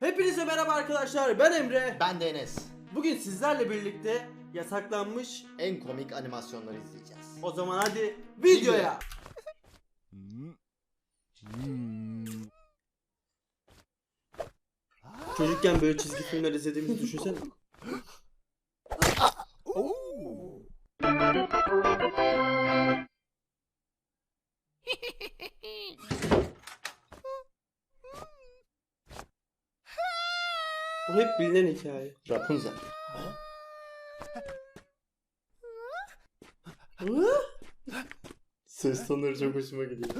Hepinize merhaba arkadaşlar ben Emre. Ben de Enes. Bugün sizlerle birlikte yasaklanmış. En komik animasyonları izleyeceğiz. O zaman hadi videoya. Çocukken böyle çizgi filmler izlediğimizi düşünsene. hep bilinen hikaye. Rapunzel. Ses tonları çok hoşuma gidiyor.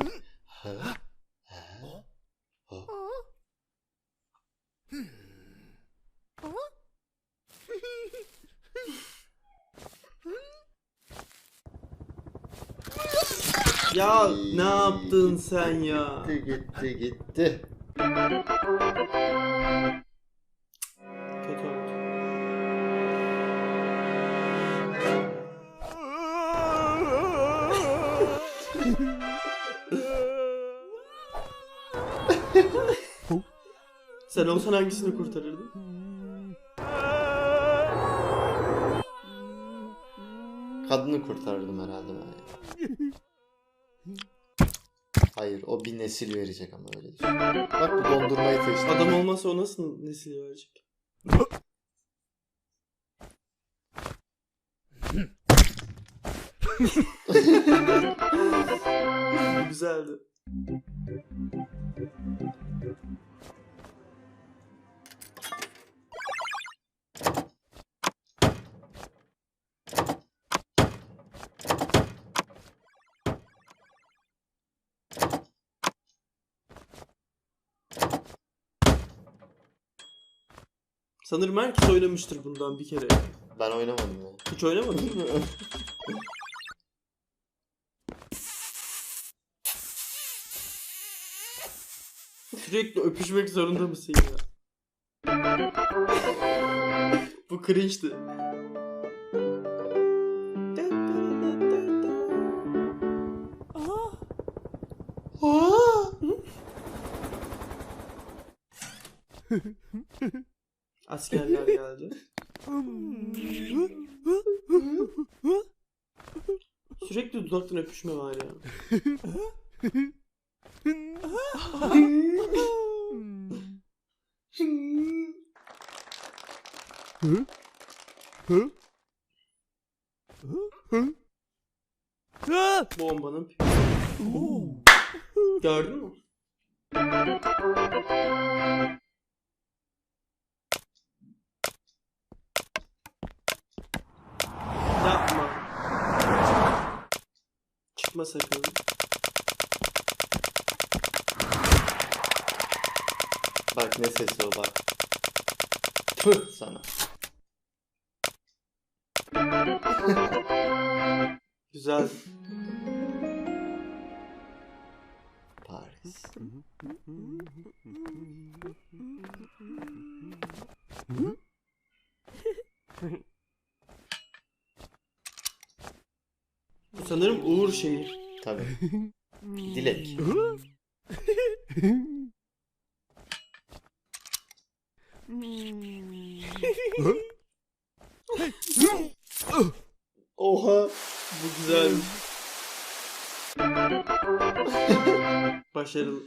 Ya ne yaptın sen ya? Gitti gitti gitti. Kötü oldu. Sen olsan hangisini kurtarırdın? Kadını kurtarırdım herhalde ben ya. Hayır o bir nesil verecek ama öyle düşün. Bak bu dondurmayı seçtim. Adam olmasa o nasıl nesil verecek? Bu Sanırım herkes oynamıştır bundan bir kere. Ben oynamadım ya. Hiç oynamadın mı? Sürekli öpüşmek zorunda mısın ya? Bu cringe'di. Askerler geldi. Sürekli dudaktan öpüşme var ya. Bombanın pi- Gördün mü? Yapma. Çıkma sakın. Bak ne sesi o bak. Tüh sana. Güzel. Paris. Sanırım Uğur şehir. Tabii. Dilek. Oha. Bu güzel. Başarılı.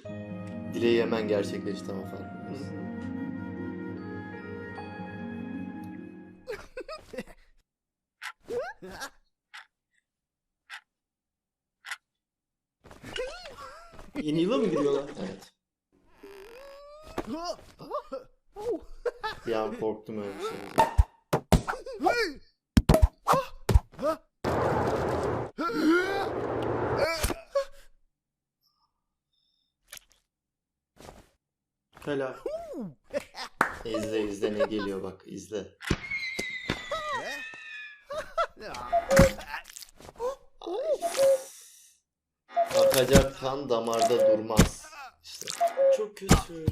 Dileği hemen gerçekleşti ama farkındayız. Yeni yıla mı giriyorlar? Evet. An korktum öyle bir şey. Helal. İzle izle ne geliyor bak izle. Akacak kan damarda durmaz. İşte. Çok kötü.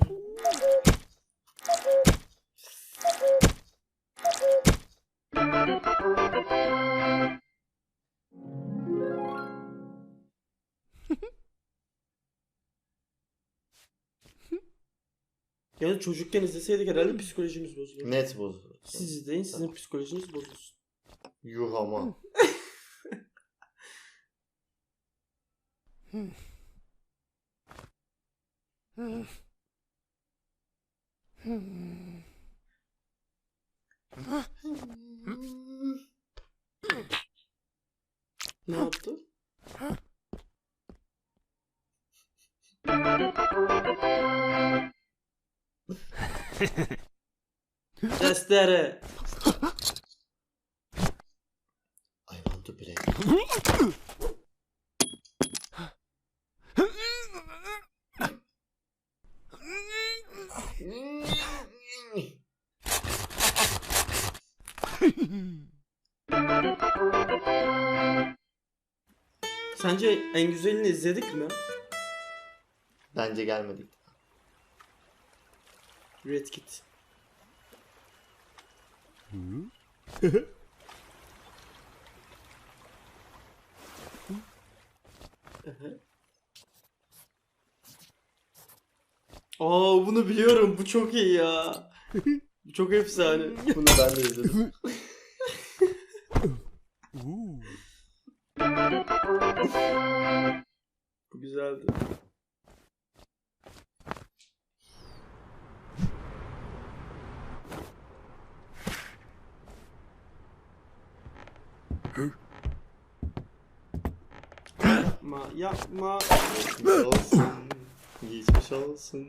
Yani çocukken izleseydik herhalde psikolojimiz bozulur. Net bozulur. Siz izleyin sizin psikolojiniz bozulsun. Yuh ama. Ne yaptı? Testere. I want to play. Sence en güzelini izledik mi? Bence gelmedik. Red Kit. Aa bunu biliyorum. Bu çok iyi ya. Bu çok efsane. Bunu ben de izledim. Güzeldi. yapma, yapma. Geçmiş olsun. Geçmiş olsun.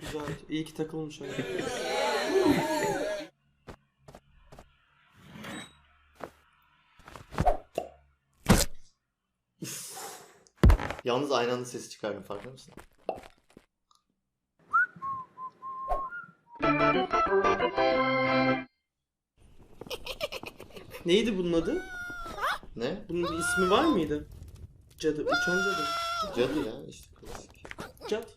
Güzel. İyi ki takılmış. Yalnız aynı anda sesi çıkardım farkında mısın? Neydi bunun adı? Ne? Bunun bir ismi var mıydı? Cadı. Uçan cadı. Cadı ya işte klasik. Cad.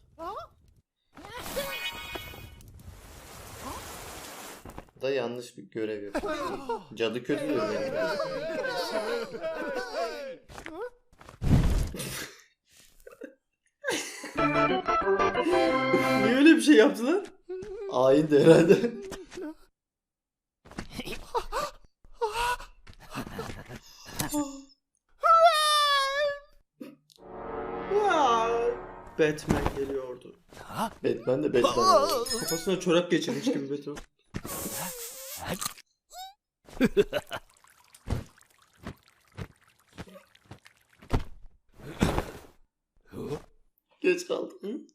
Da yanlış bir görev yapıyor. Cadı kötü diyor benim. Niye öyle bir şey yaptılar? Ayin de herhalde. Batman geliyordu. Batman de Batman. Kafasına çorap geçirmiş gibi Batman. Geç kaldım.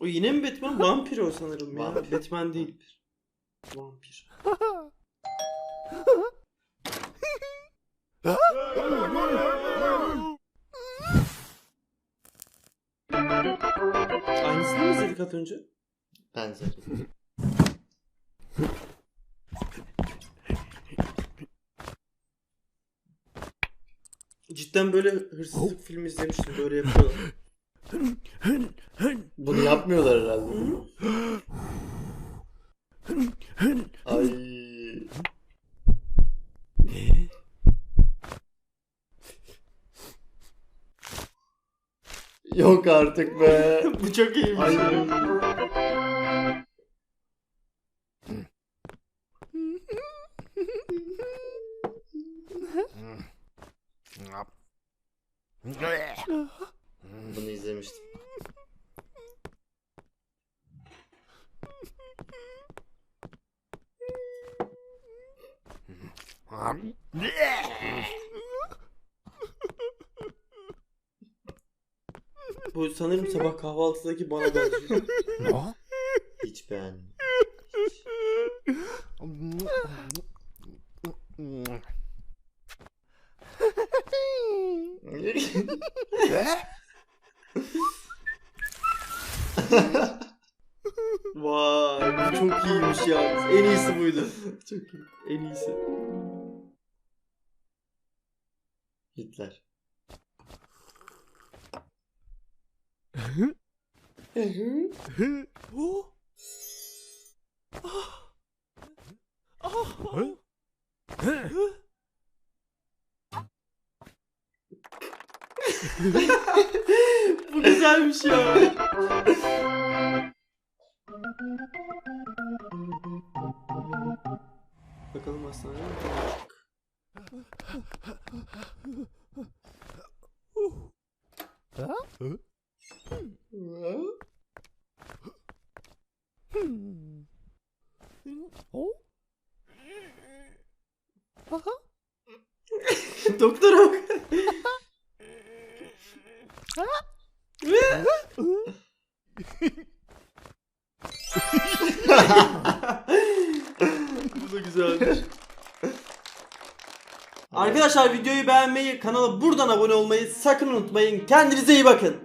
O yine mi Batman? Vampir o sanırım ya. Vampir. Batman değil. Vampir. İzledik az önce? Benzer. Cidden böyle hırsızlık filmi izlemiştim. Böyle yapıyorlar. Bunu yapmıyorlar herhalde. Ay. Yok artık be. Bu çok iyiymiş. Ay. Bunu izlemiştim. Bu sanırım sabah kahvaltıdaki bana benziyor. Hiç beğenmedim. Vay bu çok iyiymiş ya. En iyisi buydu. Çok iyi. En iyisi. Hitler. Bu güzelmiş ya. Bakalım hastaneye mi Doktora bak. Bu da güzelmiş. Arkadaşlar videoyu beğenmeyi, kanala buradan abone olmayı sakın unutmayın. Kendinize iyi bakın.